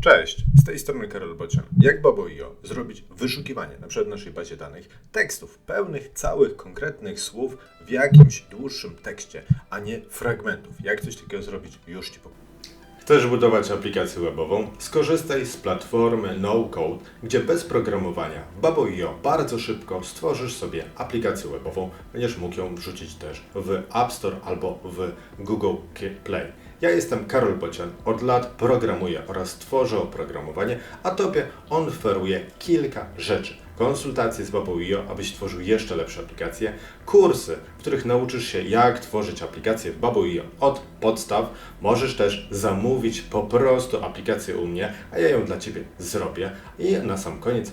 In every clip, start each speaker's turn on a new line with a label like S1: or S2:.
S1: Cześć, z tej strony Karol Bocian. Jak Babo.io zrobić wyszukiwanie na przykład naszej bazie danych tekstów pełnych, całych, konkretnych słów w jakimś dłuższym tekście, a nie fragmentów. Jak coś takiego zrobić, już Ci powiem. Chcesz budować aplikację webową? Skorzystaj z platformy No Code, gdzie bez programowania w Babo.io bardzo szybko stworzysz sobie aplikację webową. Będziesz mógł ją wrzucić też w App Store albo w Google Play. Ja jestem Karol Bocian, od lat programuję oraz tworzę oprogramowanie, a Tobie on oferuje kilka rzeczy. Konsultacje z Babo.io, abyś tworzył jeszcze lepsze aplikacje, kursy, w których nauczysz się jak tworzyć aplikacje w Babo.io od podstaw. Możesz też zamówić po prostu aplikację u mnie, a ja ją dla Ciebie zrobię. I na sam koniec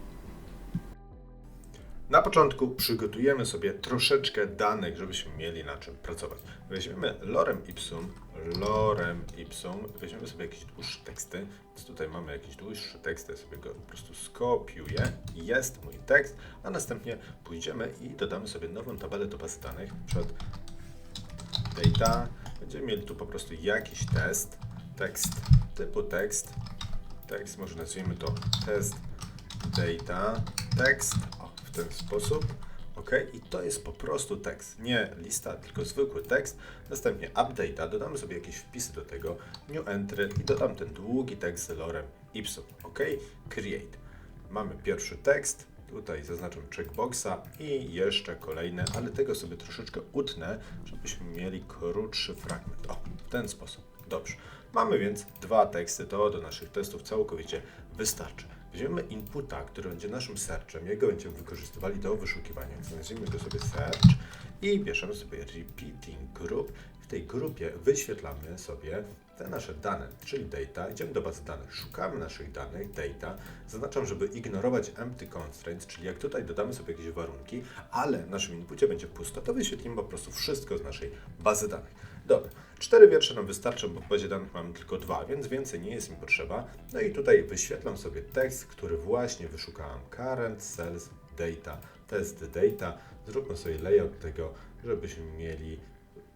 S1: Na początku przygotujemy sobie troszeczkę danych, żebyśmy mieli na czym pracować. Weźmiemy lorem ipsum, lorem ipsum, weźmiemy sobie jakieś dłuższe teksty, więc tutaj mamy jakiś dłuższy tekst, ja sobie go po prostu skopiuję, jest mój tekst, a następnie pójdziemy i dodamy sobie nową tabelę do bazy danych, przykład data, będziemy mieli tu po prostu jakiś test, tekst typu tekst, tekst, może nazwijmy to test data, tekst, w ten sposób. OK, i to jest po prostu tekst, nie lista, tylko zwykły tekst. Następnie update, dodamy sobie jakieś wpisy do tego, new entry i dodam ten długi tekst z lorem ipsum. OK, create. Mamy pierwszy tekst, tutaj zaznaczam checkboxa i jeszcze kolejne, ale tego sobie troszeczkę utnę, żebyśmy mieli krótszy fragment. O, w ten sposób. Dobrze. Mamy więc dwa teksty, to do naszych testów całkowicie wystarczy. Weźmiemy inputa, który będzie naszym searchem, jego będziemy wykorzystywali do wyszukiwania, nazwijmy go sobie search i bierzemy sobie repeating group. W tej grupie wyświetlamy sobie te nasze dane, czyli data. Idziemy do bazy danych, szukamy naszych danych, data. Zaznaczam, żeby ignorować empty constraints, czyli jak tutaj dodamy sobie jakieś warunki, ale w naszym inpucie będzie pusto, to wyświetlimy po prostu wszystko z naszej bazy danych. Dobra, cztery wiersze nam wystarczą, bo w bazie danych mamy tylko dwa, więc więcej nie jest mi potrzeba. No i tutaj wyświetlam sobie tekst, który właśnie wyszukałem. Current Sales Data, test data. Zróbmy sobie layout tego, żebyśmy mieli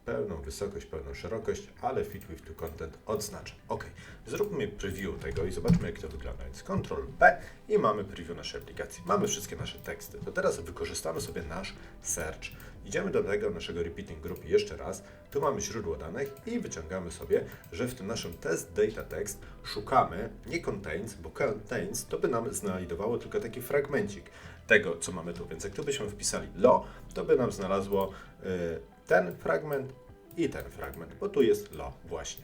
S1: pełną wysokość, pełną szerokość, ale fit with to content odznaczam. Ok, zróbmy preview tego i zobaczmy jak to wygląda. Więc Ctrl P i mamy preview naszej aplikacji. Mamy wszystkie nasze teksty. To teraz wykorzystamy sobie nasz search. Idziemy do tego naszego repeating group jeszcze raz. Tu mamy źródło danych i wyciągamy sobie, że w tym naszym test data text szukamy nie contains, bo contains to by nam znajdowało tylko taki fragmencik tego, co mamy tu. Więc jak tu byśmy wpisali lo, to by nam znalazło yy, ten fragment i ten fragment, bo tu jest lo właśnie.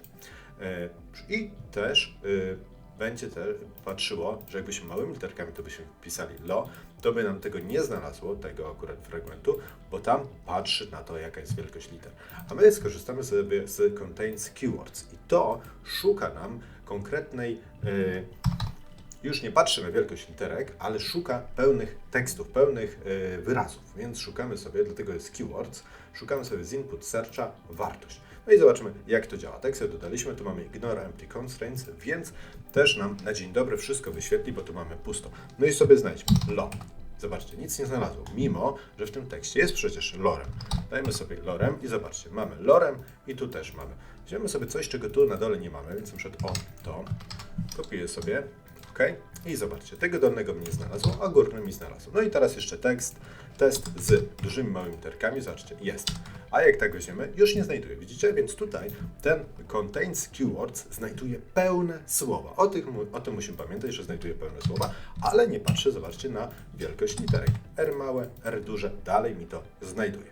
S1: E, I też y, będzie też patrzyło, że jakbyśmy małymi literkami to byśmy wpisali lo, to by nam tego nie znalazło, tego akurat fragmentu, bo tam patrzy na to, jaka jest wielkość liter. A my skorzystamy sobie z contains keywords i to szuka nam konkretnej yy, już nie patrzy na wielkość literek, ale szuka pełnych tekstów, pełnych yy, wyrazów. Więc szukamy sobie, dlatego jest keywords, szukamy sobie z input searcha wartość. No i zobaczymy, jak to działa. Tekst dodaliśmy, tu mamy ignore empty constraints, więc też nam na dzień dobry wszystko wyświetli, bo tu mamy pusto. No i sobie znajdźmy lo. Zobaczcie, nic nie znalazło, mimo że w tym tekście jest przecież lorem. Dajmy sobie lorem i zobaczcie, mamy lorem i tu też mamy. Weźmiemy sobie coś, czego tu na dole nie mamy, więc na przykład o, to. Kopiuję sobie, ok? I zobaczcie, tego dolnego mnie znalazło, a górny mi znalazło. No i teraz jeszcze tekst, test z dużymi, małymi literkami, zobaczcie, jest. A jak tak weźmiemy, już nie znajduje. Widzicie? Więc tutaj ten contains keywords znajduje pełne słowa. O, tych, o tym musimy pamiętać, że znajduje pełne słowa, ale nie patrzy, zobaczcie, na wielkość literek. R małe, R duże, dalej mi to znajduje.